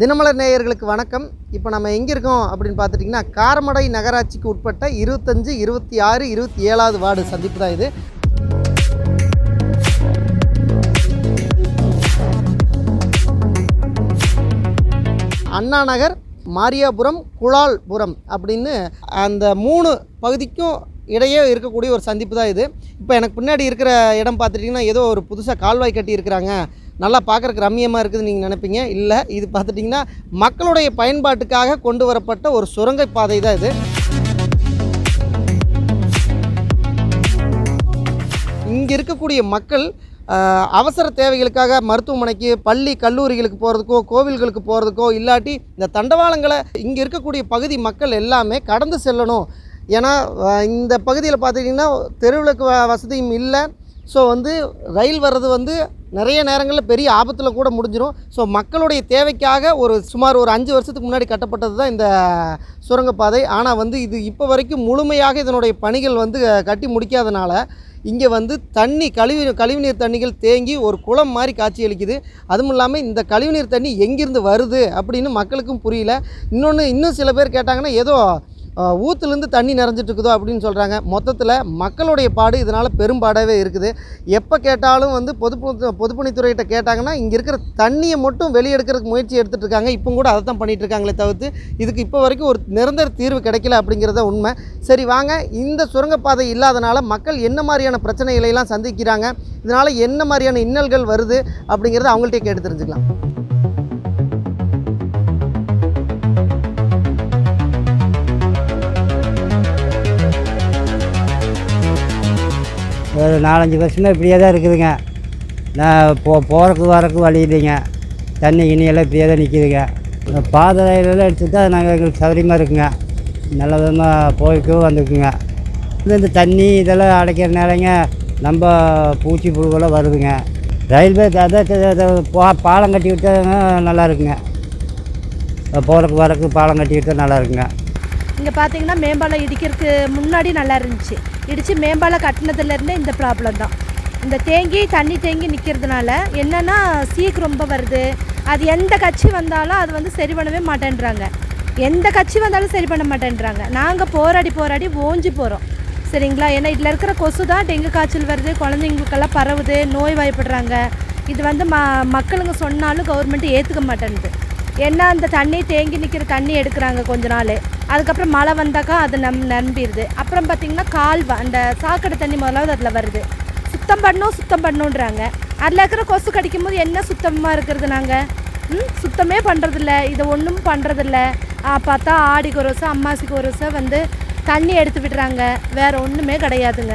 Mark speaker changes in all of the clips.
Speaker 1: தினமலர் நேயர்களுக்கு வணக்கம். இப்போ நம்ம எங்கே இருக்கோம் அப்படின்னு பார்த்துட்டிங்கன்னா காரமடை நகராட்சிக்கு உட்பட்ட இருபத்தஞ்சு இருபத்தி ஆறு இருபத்தி ஏழாவது வார்டு சந்திப்பு தான் இது. அண்ணா நகர் மாரியாபுரம் குழால்புரம் அப்படின்னு அந்த மூணு பகுதிக்கும் இடையே இருக்கக்கூடிய ஒரு சந்திப்பு தான் இது. இப்போ எனக்கு பின்னாடி இருக்கிற இடம் பார்த்துட்டிங்கன்னா ஏதோ ஒரு புதுசாக கால்வாய் கட்டி இருக்கிறாங்க நல்லா பார்க்குறக்கு ரம்மியமாக இருக்குதுன்னு நீங்கள் நினைப்பீங்க. இல்லை இது பார்த்துட்டிங்கன்னா மக்களுடைய பயன்பாட்டுக்காக கொண்டு வரப்பட்ட ஒரு சுரங்கப்பாதை தான் இது. இங்கே இருக்கக்கூடிய மக்கள் அவசர தேவைகளுக்காக மருத்துவமனைக்கு பள்ளி கல்லூரிகளுக்கு போகிறதுக்கோ கோவில்களுக்கு போகிறதுக்கோ இல்லாட்டி இந்த தண்டவாளங்களை இங்கே இருக்கக்கூடிய பகுதி மக்கள் எல்லாமே கடந்து செல்லணும். ஏன்னா இந்த பகுதியில் பார்த்துட்டிங்கன்னா தெருவிளக்கு வ- வசதியும் இல்லை. ஸோ வந்து ரயில் வர்றது வந்து நிறைய நேரங்களில் பெரிய ஆபத்தில் கூட முடிஞ்சிடும் ஸோ மக்களுடைய தேவைக்காக ஒரு சுமார் ஒரு அஞ்சு வருஷத்துக்கு முன்னாடி கட்டப்பட்டது தான் இந்த சுரங்கப்பாதை. ஆனால் வந்து இது இப்போ வரைக்கும் முழுமையாக இதனுடைய பணிகள் வந்து கட்டி முடிக்காதனால இங்கே வந்து தண்ணி கழிவு கழிவுநீர் தண்ணிகள் தேங்கி ஒரு குளம் மாதிரி காட்சியளிக்குது அதுவும் இல்லாமல் இந்த கழிவுநீர் தண்ணி எங்கேருந்து வருது அப்படின்னு மக்களுக்கும் புரியல. இன்னொன்று இன்னும் சில பேர் கேட்டாங்கன்னா ஏதோ ஊத்துலேருந்து தண்ணி நிறைஞ்சிட்டு இருக்குதோ அப்படின்னு சொல்கிறாங்க மொத்தத்தில் மக்களுடைய பாடு இதனால் பெரும்பாடாகவே இருக்குது. எப்போ கேட்டாலும் வந்து பொது பொதுப்பணித்துறையிட்ட கேட்டாங்கன்னா இங்கே இருக்கிற தண்ணியை மட்டும் வெளியெடுக்கிறதுக்கு முயற்சி எடுத்துகிட்டு இருக்காங்க இப்போ கூட அதை தான் பண்ணிகிட்டு இருக்காங்களே தவிர்த்து இதுக்கு இப்போ வரைக்கும் ஒரு நிரந்தர தீர்வு கிடைக்கல அப்படிங்கிறத உண்மை. சரி வாங்க. இந்த சுரங்கப்பாதை இல்லாதனால மக்கள் என்ன மாதிரியான பிரச்சனைகளை எல்லாம் சந்திக்கிறாங்க? இதனால் என்ன மாதிரியான இன்னல்கள் வருது? அப்படிங்கிறத அவங்கள்ட்டே கேட்டு தெரிஞ்சுக்கலாம்.
Speaker 2: ஒரு நாலஞ்சு வருஷமாக இப்படியே தான் இருக்குதுங்க. நான் போ போகிறக்கு வரக்கு வழி இல்லைங்க. தண்ணி கிண்ணியெல்லாம் இப்படியே தான் நிற்கிதுங்க இந்த பாதையிலலாம் எடுத்துக்கிட்டால் நாங்கள் எங்களுக்கு சௌகரியமாக இருக்குங்க. நல்ல விதமாக போய்க்கும் வந்துக்குங்க. இந்த தண்ணி இதெல்லாம் அடைக்கிறனாலங்க நம்ம பூச்சி புழுவெல்லாம் வருதுங்க. ரயில்வே அதான் பா- பாலம் கட்டி விட்டாங்க நல்லா இருக்குங்க. போகிறக்கு வரக்கு பாலம் கட்டி விட்டால் நல்லா இருக்குங்க.
Speaker 3: இங்கே பார்த்தீங்கன்னா மேம்பாலம் இடிக்கிறதுக்கு முன்னாடி நல்லா இருந்துச்சு. இடித்து மேம்பாலம் கட்டினதுலேருந்தே இந்த ப்ராப்ளம் தான். இந்த தேங்கி தண்ணி தேங்கி நிற்கிறதுனால என்னென்னா சீக்கு ரொம்ப வருது. அது எந்த கட்சி வந்தாலும் அது வந்து சரி பண்ணவே மாட்டேன்றாங்க. எந்த கட்சி வந்தாலும் சரி பண்ண மாட்டேன்றாங்க. நாங்கள் போராடி போராடி ஓஞ்சி போகிறோம் சரிங்களா? ஏன்னா இதில் இருக்கிற கொசு தான் டெங்கு காய்ச்சல் வருது குழந்தைங்களுக்கெல்லாம் பரவுது நோய் வாய்ப்படுறாங்க. இது வந்து ம மக்களுங்க சொன்னாலும் கவர்மெண்ட் ஏற்றுக்க மாட்டேன்து ஏன்னா அந்த தண்ணி தேங்கி நிற்கிற தண்ணி எடுக்கிறாங்க கொஞ்ச நாள். அதுக்கப்புறம் மழை வந்தாக்கா அது நம் நம்பிடுது அப்புறம் பார்த்திங்கன்னா கால்வா அந்த சாக்கடை தண்ணி முதலாவது அதில் வருது. சுத்தம் பண்ணணும் சுத்தம் பண்ணணுன்றாங்க. அதில் இருக்கிற கொசு கடிக்கும் போது என்ன சுத்தமாக இருக்கிறது நாங்கள் ம்? சுத்தமே பண்ணுறதில்ல இதை ஒன்றும் பண்ணுறதில்ல பார்த்தா ஆடிக்கு ஒரு வருஷம் அம்மாசிக்கு ஒரு வருஷம் வந்து தண்ணி எடுத்து விடுறாங்க. வேறு ஒன்றுமே கிடையாதுங்க.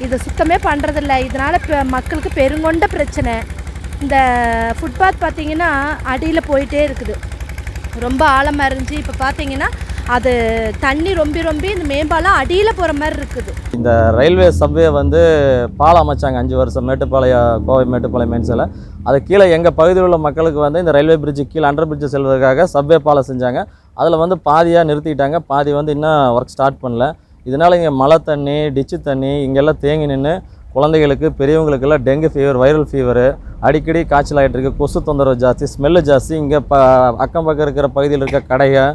Speaker 3: இதை சுத்தமே பண்ணுறதில்ல இதனால் இப்போ மக்களுக்கு பெருங்கொண்ட பிரச்சனை. இந்த ஃபுட்பாத் பார்த்தீங்கன்னா அடியில் போயிட்டே இருக்குது. ரொம்ப ஆழமாக இருந்துச்சு. இப்போ பார்த்தீங்கன்னா அது தண்ணி ரொம்பி ரொம்பி இந்த மேம்பாலம் அடியில் போகிற மாதிரி இருக்குது.
Speaker 4: இந்த ரயில்வே சப்வே வந்து பாலம் அமைச்சாங்க. அஞ்சு வருஷம் மேட்டுப்பாளையம் கோவை மேட்டுப்பாளையம் மென்ஸில் அது கீழே எங்கள் பகுதியில் உள்ள மக்களுக்கு வந்து இந்த ரயில்வே பிரிட்ஜு கீழே அண்டர் பிரிட்ஜு செல்வதற்காக சப்வே பாலம் செஞ்சாங்க. அதில் வந்து பாதியாக நிறுத்திட்டாங்க. பாதி வந்து இன்னும் ஒர்க் ஸ்டார்ட் பண்ணல. இதனால் இங்கே மழை தண்ணி டிச்சு தண்ணி இங்கெல்லாம் தேங்கி நின்று குழந்தைகளுக்கு பெரியவங்களுக்கெல்லாம் டெங்கு ஃபீவர் வைரல் ஃபீவரு அடிக்கடி காய்ச்சல் ஆகிட்டு இருக்கு கொசு தொந்தரவு ஜாஸ்தி ஸ்மெல்லு ஜாஸ்தி. இங்கே ப அக்கம் பக்கம் இருக்கிற பகுதியில் இருக்க கடைகள்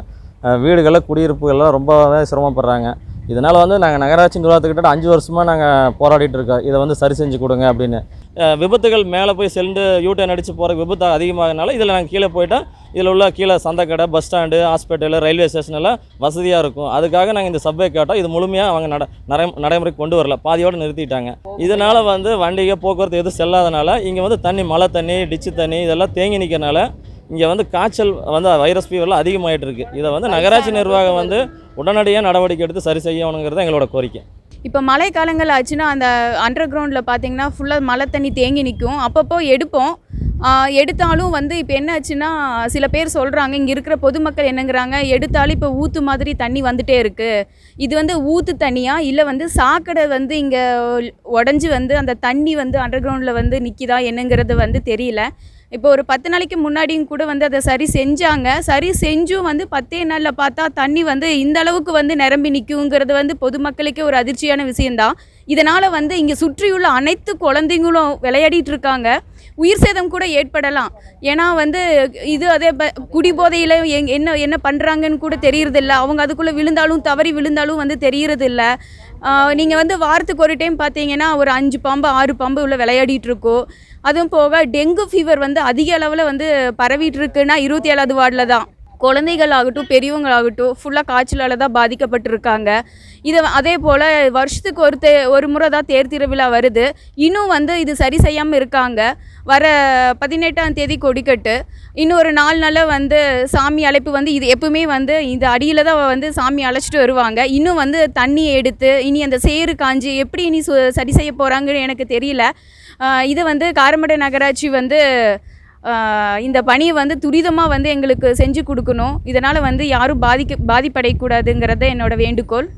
Speaker 4: வீடுகளில் குடியிருப்புகள்லாம் ரொம்பவே சிரமப்படுறாங்க. இதனால் வந்து நாங்கள் நகராட்சி நிர்வாகத்துக்கிட்ட அஞ்சு வருஷமாக நாங்கள் போராடிட்டு இருக்கோம். இதை வந்து சரி செஞ்சு கொடுங்க அப்படின்னு. விபத்துகள் மேலே போய் சென்று யூட்டர்ன் அடித்து போகிற விபத்து அதிகமாகனால இதில் நாங்கள் கீழே போயிட்டோம். இதில் உள்ள கீழே சந்தைக்கடை bus stand hospital railway station எல்லாம் வசதியாக இருக்கும். அதுக்காக நாங்கள் இந்த சப்வே கேட்டோம். இது முழுமையாக அவங்க நட நடை நடைமுறைக்கு கொண்டு வரல. பாதியோடு நிறுத்திட்டாங்க. இதனால் வந்து வண்டிக போக்குவரத்து எதுவும் செல்லாதனால இங்கே வந்து தண்ணி மழை தண்ணி டிச்சு தண்ணி இதெல்லாம் தேங்கி நிற்கிறனால இங்கே வந்து காய்ச்சல் வந்து வைரஸ் ஃபீவர்லாம் அதிகமாகிட்டு இருக்குது இதை வந்து நகராட்சி நிர்வாகம் வந்து உடனடியாக நடவடிக்கை எடுத்து சரி செய்யணுங்கிறது எங்களோட கோரிக்கை.
Speaker 5: இப்போ மழை காலங்கள் ஆச்சுன்னா அந்த அண்டர் கிரவுண்டில் பார்த்தீங்கன்னா ஃபுல்லாக மழை தண்ணி தேங்கி நிற்கும் அப்பப்போ எடுப்போம். எடுத்தாலும் வந்து இப்போ என்ன ஆச்சுன்னா சில பேர் சொல்கிறாங்க இங்கே இருக்கிற பொதுமக்கள் என்னங்கிறாங்க எடுத்தாலும் இப்போ ஊற்று மாதிரி தண்ணி வந்துட்டே இருக்குது இது வந்து ஊற்று தண்ணியா? இல்லை வந்து சாக்கடை வந்து இங்கே உடஞ்சி வந்து அந்த தண்ணி வந்து அண்டர் கிரவுண்டில் வந்து நிற்கிதா என்னங்கிறது வந்து தெரியல. இப்போ ஒரு பத்து நாளைக்கு முன்னாடியும் கூட வந்து அதை சரி செஞ்சாங்க. சரி செஞ்சும் வந்து பத்தே நாளில் பார்த்தா தண்ணி வந்து இந்த அளவுக்கு வந்து நிரம்பி நிற்குங்கிறது வந்து பொதுமக்களுக்கே ஒரு அதிர்ச்சியான விஷயந்தான் இதனால் வந்து இங்கே சுற்றியுள்ள அனைத்து குழந்தைங்களும் விளையாடிட்டு இருக்காங்க உயிர் சேதம் கூட ஏற்படலாம். ஏன்னா வந்து இது அதே ப குடிபோதையில் எங் என்ன என்ன பண்ணுறாங்கன்னு கூட தெரியறதில்ல. அவங்க அதுக்குள்ளே விழுந்தாலும் தவறி விழுந்தாலும் வந்து தெரியறதில்ல. நீங்கள் வந்து வாரத்துக்கு ஒரு டைம் பார்த்தீங்கன்னா ஒரு அஞ்சு பாம்பு ஆறு பாம்பு உள்ள விளையாடிட்டு இருக்கோம் அதுவும் போக டெங்கு ஃபீவர் வந்து அதிக அளவில் வந்து பரவிட்டு இருக்குன்னா இருபத்தி ஏழாவது வார்டில் தான் குழந்தைகள் ஆகட்டும் பெரியவங்களாகட்டும் ஃபுல்லாக காய்ச்சலால் தான் பாதிக்கப்பட்டிருக்காங்க. இதை அதே போல் வருஷத்துக்கு ஒரு தே ஒரு முறை தான் தேர் திருவிழா வருது. இன்னும் வந்து இது சரி செய்யாமல் இருக்காங்க. வர பதினெட்டாம் தேதி கொடிக்கட்டு. இன்னும் ஒரு நாலு நாளில் வந்து சாமி அழைப்பு வந்து இது எப்பவுமே வந்து இந்த அடியில் தான் வந்து சாமி அழைச்சிட்டு வருவாங்க. இன்னும் வந்து தண்ணி எடுத்து இனி அந்த சேறு காஞ்சி எப்படி இனி சு சரி செய்ய போகிறாங்கன்னு எனக்கு தெரியல. இது வந்து காரமடை நகராட்சி வந்து இந்த பணியை வந்து துரிதமாக வந்து எங்களுக்கு செஞ்சு கொடுக்கணும். இதனால் வந்து யாரும் பாதிக்க பாதிப்படையக்கூடாதுங்கிறத என்னோட வேண்டுகோள்.